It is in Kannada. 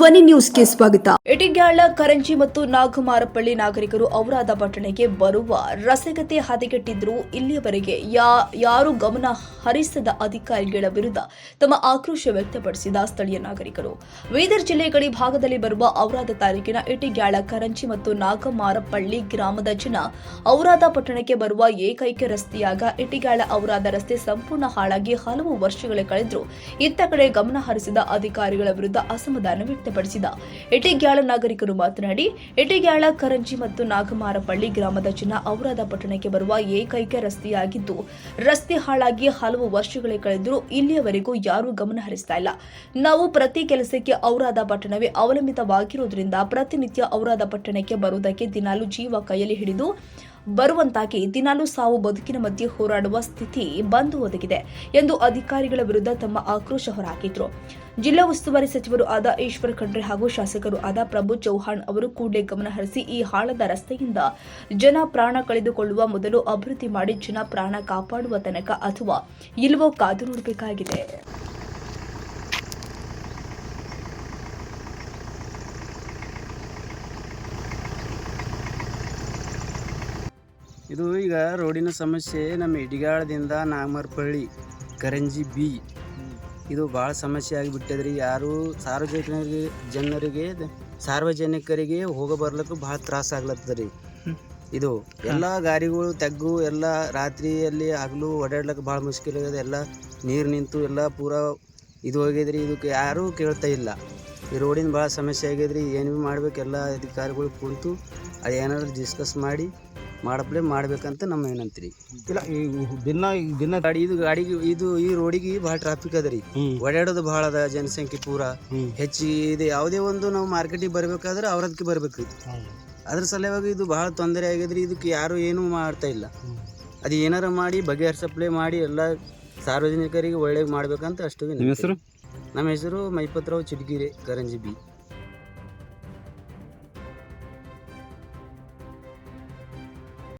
ಧ್ವನಿ ನ್ಯೂಸ್ಗೆ ಸ್ವಾಗತ. ಇಟಿಗ್ಯಾಳ, ಕರಂಜಿ ಮತ್ತು ನಾಗಮಾರಪಳ್ಳಿ ನಾಗರಿಕರು ಔರಾದ ಪಟ್ಟಣಕ್ಕೆ ಬರುವ ರಸಗತೆ ಹದಗೆಟ್ಟಿದ್ರು ಇಲ್ಲಿಯವರೆಗೆ. ಯಾರು ಗಮನ ಹರಿಸದ ಅಧಿಕಾರಿಗಳ ವಿರುದ್ಧ ತಮ್ಮ ಆಕ್ರೋಶ ವ್ಯಕ್ತಪಡಿಸಿದ ಸ್ಥಳೀಯ ನಾಗರಿಕರು. ಬೀದರ್ ಜಿಲ್ಲೆ ಗಡಿ ಭಾಗದಲ್ಲಿ ಬರುವ ಔರಾದ ತಾಲೂಕಿನ ಇಟಿಗ್ಯಾಳ, ಕರಂಜಿ ಮತ್ತು ನಾಗಮಾರಪಳ್ಳಿ ಗ್ರಾಮದ ಜನ ಔರಾದ ಪಟ್ಟಣಕ್ಕೆ ಬರುವ ಏಕೈಕ ರಸ್ತೆಯಾಗ ಇಟಿಗ್ಯಾಳ ಔರಾದ ರಸ್ತೆ ಸಂಪೂರ್ಣ ಹಾಳಾಗಿ ಹಲವು ವರ್ಷಗಳೇ ಕಳೆದರೂ. ಇತ್ತ ಕಡೆ ಗಮನ ಹರಿಸಿದ ಅಧಿಕಾರಿಗಳ ವಿರುದ್ಧ ಅಸಮಾಧಾನ ವ್ಯಕ್ತಪಡಿಸಿದ. ಇಟಿಗ್ಯಾಳ ನಾಗರಿಕರು ಮಾತನಾಡಿ ಇಟಿಗ್ಯಾಳ ಕರಂಜಿ ಮತ್ತು ನಾಗಮಾರಪಳ್ಳಿ ಗ್ರಾಮದ ಜನ ಔರಾದ ಪಟ್ಟಣಕ್ಕೆ ಬರುವ ಏಕೈಕ ರಸ್ತೆಯಾಗಿದ್ದು, ರಸ್ತೆ ಹಾಳಾಗಿ ಹಲವು ವರ್ಷಗಳೇ ಕಳೆದರೂ ಇಲ್ಲಿಯವರೆಗೂ ಯಾರೂ ಗಮನ ಹರಿಸ್ತಾ ಇಲ್ಲ. ನಾವು ಪ್ರತಿ ಕೆಲಸಕ್ಕೆ ಔರಾದ ಪಟ್ಟಣವೇ ಅವಲಂಬಿತವಾಗಿರುವುದರಿಂದ ಪ್ರತಿನಿತ್ಯ ಔರಾದ ಪಟ್ಟಣಕ್ಕೆ ಬರುವುದಕ್ಕೆ ದಿನಾಲು ಜೀವ ಕೈಯಲ್ಲಿ ಹಿಡಿದು ಬರುವಂತಾಗಿ ದಿನಾಲು ಸಾವು ಬದುಕಿನ ಮಧ್ಯೆ ಹೋರಾಡುವ ಸ್ಥಿತಿ ಬಂದು ಒದಗಿದೆ ಎಂದು ಅಧಿಕಾರಿಗಳ ವಿರುದ್ಧ ತಮ್ಮ ಆಕ್ರೋಶ ಹೊರಹಾಕಿದ್ರು. ಜಿಲ್ಲಾ ಉಸ್ತುವಾರಿ ಸಚಿವರು ಆದ ಈಶ್ವರ್ ಖಂಡ್ರೆ ಹಾಗೂ ಶಾಸಕರು ಆದ ಪ್ರಭು ಚೌಹಾಣ್ ಅವರು ಕೂಡಲೇ ಗಮನಹರಿಸಿ ಈ ಹಾಳದ ರಸ್ತೆಯಿಂದ ಜನ ಪ್ರಾಣ ಕಳೆದುಕೊಳ್ಳುವ ಮೊದಲು ಅಭಿವೃದ್ಧಿ ಮಾಡಿ ಜನ ಪ್ರಾಣ ಕಾಪಾಡುವ ತನಕ ಅಥವಾ ಇಲ್ವೋ ಕಾದು ನೋಡಬೇಕಾಗಿದೆ. ಇದು ಈಗ ರೋಡಿನ ಸಮಸ್ಯೆ, ನಮ್ಮ ಇಡಿಗಾಳದಿಂದ ನಾಗಮರ್ಪಳ್ಳಿ, ಕರಂಜಿ ಬಿ. ಇದು ಭಾಳ ಸಮಸ್ಯೆ ಆಗಿಬಿಟ್ಟದ್ರಿ. ಯಾರು ಸಾರ್ವಜನಿಕರಿಗೆ, ಜನರಿಗೆ, ಸಾರ್ವಜನಿಕರಿಗೆ ಹೋಗ ಬರ್ಲಿಕ್ಕೂ ಭಾಳ ತ್ರಾಸ ಆಗ್ಲತ್ತದ ರೀ ಇದು ಎಲ್ಲ ಗಾಡಿಗಳು ತಗ್ಗು, ಎಲ್ಲ ರಾತ್ರಿಯಲ್ಲಿ ಆಗಲು ಓಡಾಡ್ಲಿಕ್ಕೆ ಭಾಳ ಮುಷ್ಕಿಲ್ ಆಗ್ಯದ. ಎಲ್ಲ ನೀರು ನಿಂತು ಎಲ್ಲ ಪೂರ ಇದು ಹೋಗ್ಯದ್ರಿ. ಇದಕ್ಕೆ ಯಾರೂ ಕೇಳ್ತಾ ಇಲ್ಲ. ಈ ರೋಡಿನ ಭಾಳ ಸಮಸ್ಯೆ ಆಗ್ಯದ್ರಿ. ಏನು ಭೀ ಮಾಡ್ಬೇಕು ಎಲ್ಲ ಅಧಿಕಾರಿಗಳು ಕುಂತು ಅದು ಏನಾದ್ರು ಡಿಸ್ಕಸ್ ಮಾಡಿ ಮಾಡಪ್ಲೆ ಮಾಡ್ಬೇಕಂತ ನಮ್ಮ ಏನಂತ್ರಿ? ಇಲ್ಲ ಈ ದಿನ ದಿನ ಗಾಡಿ ಇದು ಗಾಡಿಗೆ ಇದು ಈ ರೋಡಿಗೆ ಭಾಳ ಟ್ರಾಫಿಕ್ ಅದ ರೀ. ಓಡಾಡೋದು ಭಾಳ ಅದ ಜನಸಂಖ್ಯೆ ಪೂರ. ಹೆಚ್ಚಿ ಹೆಚ್ಚಿಗೆ ಇದು ಯಾವುದೇ ಒಂದು ನಾವು ಮಾರ್ಕೆಟಿಗೆ ಬರಬೇಕಾದ್ರೆ ಅವ್ರದಕ್ಕೆ ಬರ್ಬೇಕ್ರಿ ಅದ್ರ ಸಲುವಾಗಿ ಇದು ಭಾಳ ತೊಂದರೆ ಆಗಿದ್ರಿ ಇದಕ್ಕೆ ಯಾರು ಏನೂ ಮಾಡ್ತಾ ಇಲ್ಲ. ಅದು ಏನಾರ ಮಾಡಿ ಬಗೆಹರಿಸಪ್ಲೆ ಮಾಡಿ ಎಲ್ಲ ಸಾರ್ವಜನಿಕರಿಗೆ ಒಳ್ಳೇದು ಮಾಡ್ಬೇಕಂತ ಅಷ್ಟು ನಿಮ್ಮ ಹೆಸರು? ನಮ್ಮ ಹೆಸರು ಮೈಪತ್ರಾವ್ ಚಿಟ್ಗಿರಿ ಕರಂಜಿ ಬಿ.